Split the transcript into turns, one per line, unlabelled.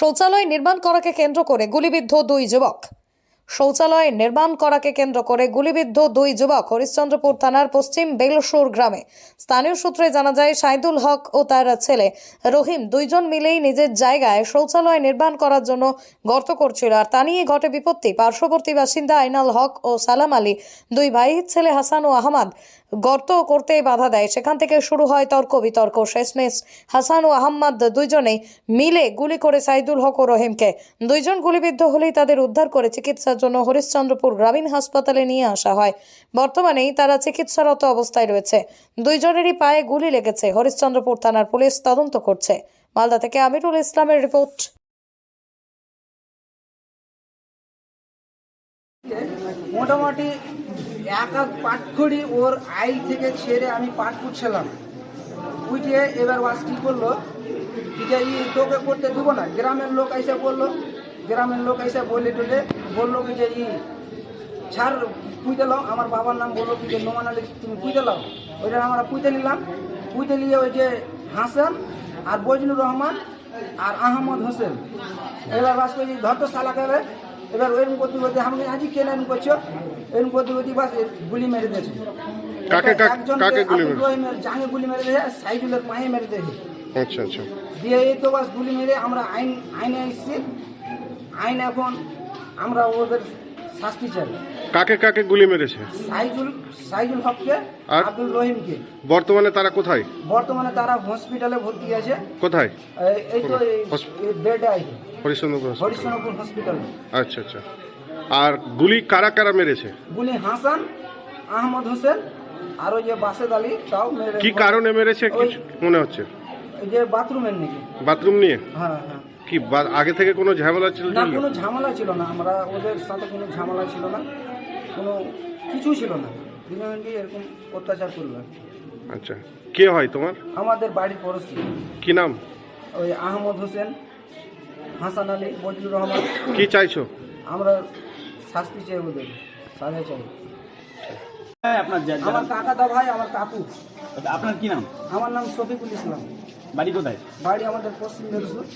শৌচালয় নির্মাণ করাকে কেন্দ্র করে গুলিবিদ্ধ দুই যুবক। শৌচালয় নির্মাণ করাকে কেন্দ্র করে গুলিবিদ্ধ দুই যুবক হরিশ্চন্দ্রপুর থানার পশ্চিম বেলসুর গ্রামে। স্থানীয় সূত্রে জানা যায়, সাইদুল হক ও তার ছেলে রহিম দুইজন মিলেই নিজের জায়গায় শৌচালয় নির্মাণ করার জন্য গর্ত করছিল। আর তা নিয়ে ঘটে বিপত্তি। পার্শ্ববর্তী বাসিন্দা আইনাল হক ও সালাম আলী দুই ভাইয়ের ছেলে হাসান ও আহমদ, গর্ত করতে বাধা দেয়। সেখান থেকে শুরু হয় তর্ক বিতর্ক। শেষমেশ হাসান ও আহম্মদ দুইজনেই মিলে গুলি করে সাইদুল হক ও রহিমকে। দুইজন গুলিবিদ্ধ হলেই তাদের উদ্ধার করে চিকিৎসার জন্য হরিশ্চন্দ্রপুর গ্রামীণ হাসপাতালে নিয়ে আসা হয়। বর্তমানেই তারা চিকিৎসারত অবস্থায় রয়েছে। দুইজনেরই পায়ে গুলি লেগেছে। হরিশ্চন্দ্রপুর থানার পুলিশ তদন্ত করছে। মালদা থেকে আমিরুল ইসলামের রিপোর্ট।
মোটামুটি এক এক পাট খড়ি ওর আই থেকে ছেড়ে আমি পাট পুড়ছিলাম উঠে এবার ওয়াজ কি করল? তোকে করতে দেবো না? গ্রামের লোক এসে বলল। গ্রামের লোক এসে বলে টলে বলল কি যে ই ছাড় পুঁতে লাও আমার বাবার নাম বলল কি যে নোমান আলী তুমি পুঁতে লাও ওইটা আমরা পুঁতে নিলাম। পুঁতে নিয়ে ওই যে হাসান আর বজলুর রহমান আর আহমদ হোসেন। এবার বাস করছি ধর তো সালা করে এবার ওইরকম করতে করতে আমি আজই কেন এরকম করছ? এরকম করতে করতে বাস গুলি মেরে দিয়েছে।
কাকে- গুলি মেরে-
রহিমের জাঙে গুলি মেরে দিয়েছে আর পায়ে মেরে দিয়েছে।
আচ্ছা আচ্ছা।
দিয়ে এই তো বাস গুলি মেরে আমরা আইন আইনে এসেছি আইন এখন আমরা ওদের শাস্তি চাই।
কাকে কাকে গুলি মেরেছে?
সাইজুল সাইজুল হককে
আর?
আব্দুল রহিমকে।
বর্তমানে তারা কোথায়?
বর্তমানে তারা হসপিটালে ভর্তি আছে।
কোথায়?
এই- তো বেডে আছে।
হরিশ্চন্দ্রপুর।
হরিশ্চন্দ্রপুর হসপিটালে
আচ্ছা আচ্ছা। আর গুলি কারা কারা মেরেছে?
গুলি হাসান আহমদ হোসেন আর ওই যে বাসেদ আলী তাও মেরে
কি কারণে মেরেছে কিছু মনে হচ্ছে?
ওই যে বাথরুমের নাকি
বাথরুম নিয়ে?
হ্যাঁ হ্যাঁ।
কি আগে থেকে কোনো ঝামেলা ছিল
না কোনো ঝামেলা ছিল না। আমরা ওদের সাথে কোনো ঝামেলা ছিল না। কোনো কিছু ছিল না। দিনকে এরকম অত্যাচার করল।
আচ্ছা। কে হয় তোমার?
আমাদের বাড়ির পড়োশি।
কি নাম?
ওই আহমদ হোসেন হাসান আলী বজলুর রহমান।
কি চাইছো?
আমরা শাস্তি চাই ওদের। সাজা চাই।
আপনার যা-
আমার
যারা-
কাকাদা ভাই আমার কাকু।
আপনার কি নাম?
আমার নাম শফিকুল ইসলাম।
বাড়ি কোথায়?
বাড়ি আমাদের পশ্চিম মেরুসুর